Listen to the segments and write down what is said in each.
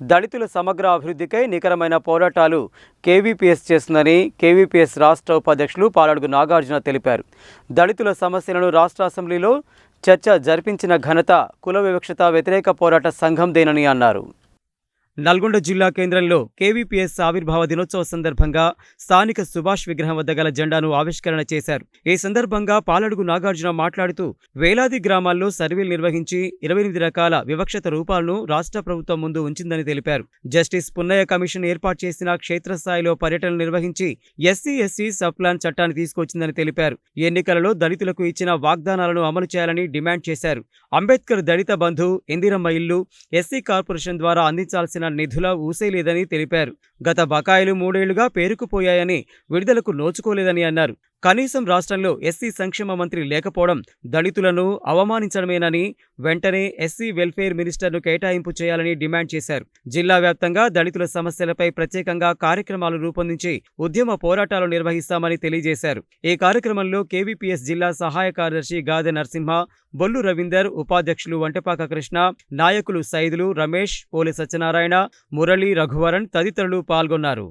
దళితుల సమగ్ర అభివృద్ధికై నికరమైన పోరాటాలు కేవీపీఎస్ చేస్తుందని కేవీపీఎస్ రాష్ట్ర ఉపాధ్యక్షులు పాలడుగు నాగార్జున తెలిపారు. దళితుల సమస్యలను రాష్ట్ర అసెంబ్లీలో చర్చ జరిపించిన ఘనత కుల వివక్షత వ్యతిరేక పోరాట సంఘందేనని అన్నారు. నల్గొండ జిల్లా కేంద్రంలో కేవీపీఎస్ ఆవిర్భావ దినోత్సవ సందర్భంగా స్థానిక సుభాష్ విగ్రహం వద్ద గల జెండాను ఆవిష్కరణ చేశారు. ఈ సందర్భంగా పాలడుగు నాగార్జున మాట్లాడుతూ వేలాది గ్రామాల్లో సర్వేలు నిర్వహించి ఇరవై ఎనిమిది రకాల వివక్షత రూపాలను రాష్ట్ర ప్రభుత్వం ముందు ఉంచిందని తెలిపారు. జస్టిస్ పున్నయ్య కమిషన్ ఏర్పాటు చేసిన క్షేత్రస్థాయిలో పర్యటనలు నిర్వహించి ఎస్సీ ఎస్సీ సబ్ప్లాన్ చట్టాన్ని తీసుకొచ్చిందని తెలిపారు. ఎన్నికలలో దళితులకు ఇచ్చిన వాగ్దానాలను అమలు చేయాలని డిమాండ్ చేశారు. అంబేద్కర్ దళిత బంధు ఇందిరమ్మ ఇల్లు ఎస్సీ కార్పొరేషన్ ద్వారా అందించాల్సిన నిధుల ఊసేలేదని తెలిపారు. గత బకాయిలు మూడేళ్ళుగా పేరుకుపోయాయని విడుదలకు నోచుకోలేదని అన్నారు. కనీసం రాష్ట్రంలో ఎస్సీ సంక్షేమ మంత్రి లేకపోవడం దళితులను అవమానించడమేనని వెంటనే ఎస్సీ వెల్ఫేర్ మినిస్టర్ను కేటాయింపు చేయాలని డిమాండ్ చేశారు. జిల్లా వ్యాప్తంగా దళితుల సమస్యలపై ప్రత్యేకంగా కార్యక్రమాలు రూపొందించి ఉద్యమ పోరాటాలు నిర్వహిస్తామని తెలియజేశారు. ఈ కార్యక్రమంలో కేవీపీఎస్ జిల్లా సహాయ కార్యదర్శి గాదె నరసింహ బొల్లు రవీందర్ ఉపాధ్యక్షులు వంటపాక కృష్ణ నాయకులు సైదులు రమేష్ పోలి సత్యనారాయణ మురళి రఘువరన్ తదితరులు పాల్గొన్నారు.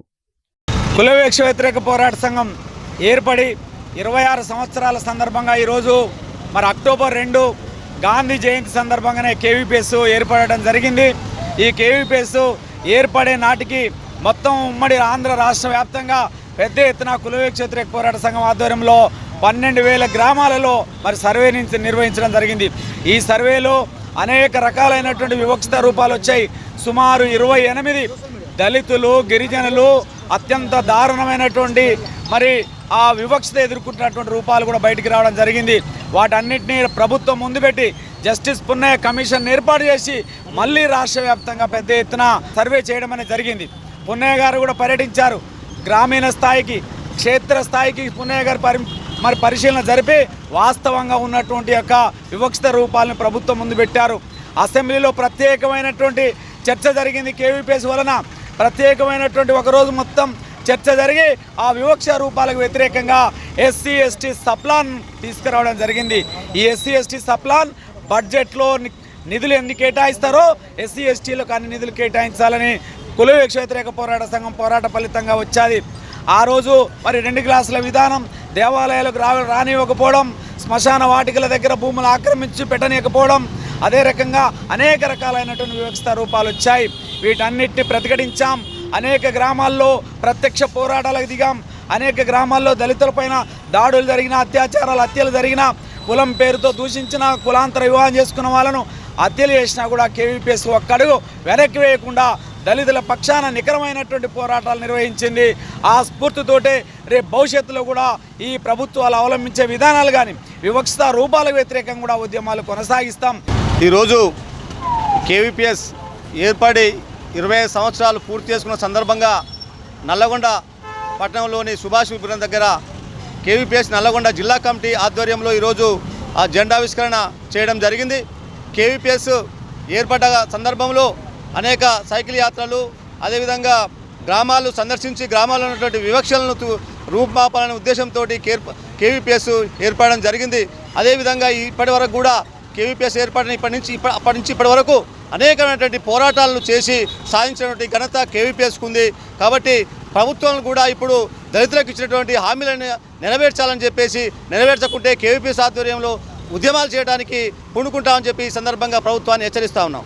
కుల వ్యతిరేక పోరాట సంఘం ఏర్పడి ఇరవై ఆరు సంవత్సరాల సందర్భంగా ఈరోజు మరి అక్టోబర్ రెండు గాంధీ జయంతి సందర్భంగానే కేవీపీఎస్ ఏర్పడడం జరిగింది. ఈ కేవీపీఎస్ ఏర్పడే నాటికి మొత్తం ఉమ్మడి ఆంధ్ర రాష్ట్ర వ్యాప్తంగా పెద్ద ఎత్తున కుల పోరాట సంఘం ఆధ్వర్యంలో పన్నెండు వేల గ్రామాలలో మరి సర్వే నుంచి నిర్వహించడం జరిగింది. ఈ సర్వేలో అనేక రకాలైనటువంటి వివక్షత రూపాలు వచ్చాయి. సుమారు ఇరవై ఎనిమిది దళితులు గిరిజనులు అత్యంత దారుణమైనటువంటి మరి ఆ వివక్షత ఎదుర్కొంటున్నటువంటి రూపాలు కూడా బయటికి రావడం జరిగింది. వాటన్నిటిని ప్రభుత్వం ముందు పెట్టి జస్టిస్ పున్నయ్య కమిషన్ ఏర్పాటు చేసి మళ్ళీ రాష్ట్ర వ్యాప్తంగా పెద్ద ఎత్తున సర్వే చేయడం అనేది జరిగింది. పున్నయ్య గారు కూడా పర్యటించారు. గ్రామీణ స్థాయికి క్షేత్ర స్థాయికి పున్నయ్య గారు పరి మరి పరిశీలన జరిపి వాస్తవంగా ఉన్నటువంటి యొక్క వివక్షత రూపాలను ప్రభుత్వం ముందు పెట్టారు. అసెంబ్లీలో ప్రత్యేకమైనటువంటి చర్చ జరిగింది కేవీపీఎస్ వలన. ప్రత్యేకమైనటువంటి ఒకరోజు మొత్తం చర్చ జరిగి ఆ వివక్ష రూపాలకు వ్యతిరేకంగా ఎస్సీ ఎస్టీ సప్లాన్ తీసుకురావడం జరిగింది. ఈ ఎస్సీ ఎస్టీ సప్లాన్ బడ్జెట్లో నిధులు ఎన్ని కేటాయిస్తారో ఎస్సీ ఎస్టీలకు అన్ని నిధులు కేటాయించాలని కుల వివక్ష వ్యతిరేక పోరాట సంఘం పోరాట ఫలితంగా వచ్చాది. ఆ రోజు మరి రెండు క్లాసుల విధానం దేవాలయాలకు రా రానివ్వకపోవడం శ్మశాన వాటికల దగ్గర భూములు ఆక్రమించి పెట్టనీయకపోవడం అదే రకంగా అనేక రకాలైనటువంటి వివక్ష రూపాలు వచ్చాయి వీటన్నిటిని ప్రతిఘటించాం. అనేక గ్రామాల్లో ప్రత్యక్ష పోరాటాలకు దిగాం. అనేక గ్రామాల్లో దళితులపైన దాడులు జరిగిన అత్యాచారాలు హత్యలు జరిగిన కులం పేరుతో దూషించిన కులాంతర వివాహం చేసుకున్న వాళ్ళను హత్యలు చేసినా కూడా కేవీపీఎస్ ఒక్కడుగు వెనక్కి వేయకుండా దళితుల పక్షాన నికరమైనటువంటి పోరాటాలు నిర్వహించింది. ఆ స్ఫూర్తితోటే రేపు భవిష్యత్తులో కూడా ఈ ప్రభుత్వాలు అవలంబించే విధానాలు కానీ వివక్షత రూపాలకు వ్యతిరేకంగా కూడా ఉద్యమాలు కొనసాగిస్తాం. ఈరోజు కేవీపీఎస్ ఏర్పడి ఇరవై ఐదు సంవత్సరాలు పూర్తి చేసుకున్న సందర్భంగా నల్లగొండ పట్టణంలోని సుభాష్ విపురం దగ్గర కేవీపీఎస్ నల్లగొండ జిల్లా కమిటీ ఆధ్వర్యంలో ఈరోజు ఆ జెండావిష్కరణ చేయడం జరిగింది. కేవీపీఎస్ ఏర్పడ్డ సందర్భంలో అనేక సైకిల్ యాత్రలు అదేవిధంగా గ్రామాలు సందర్శించి గ్రామాల్లో ఉన్నటువంటి వివక్షలను రూపుమాపాలనే ఉద్దేశంతో కేర్ కేవీపీఎస్ ఏర్పడడం జరిగింది. అదేవిధంగా ఇప్పటి వరకు కూడా కేవీపీఎస్ ఏర్పడిన ఇప్పటి నుంచి ఇప్ప అప్పటి నుంచి ఇప్పటి వరకు అనేకమైనటువంటి పోరాటాలను చేసి సాధించినటువంటి ఘనత కేవీపీఎస్కు ఉంది. కాబట్టి ప్రభుత్వం కూడా ఇప్పుడు దళితులకు ఇచ్చినటువంటి హామీలను నెరవేర్చాలని చెప్పేసి నెరవేర్చకుంటే కేవీపీఎస్ ఆధ్వర్యంలో ఉద్యమాలు చేయడానికి పూనుకుంటామని చెప్పి ఈ సందర్భంగా ప్రభుత్వాన్ని హెచ్చరిస్తా ఉన్నాం.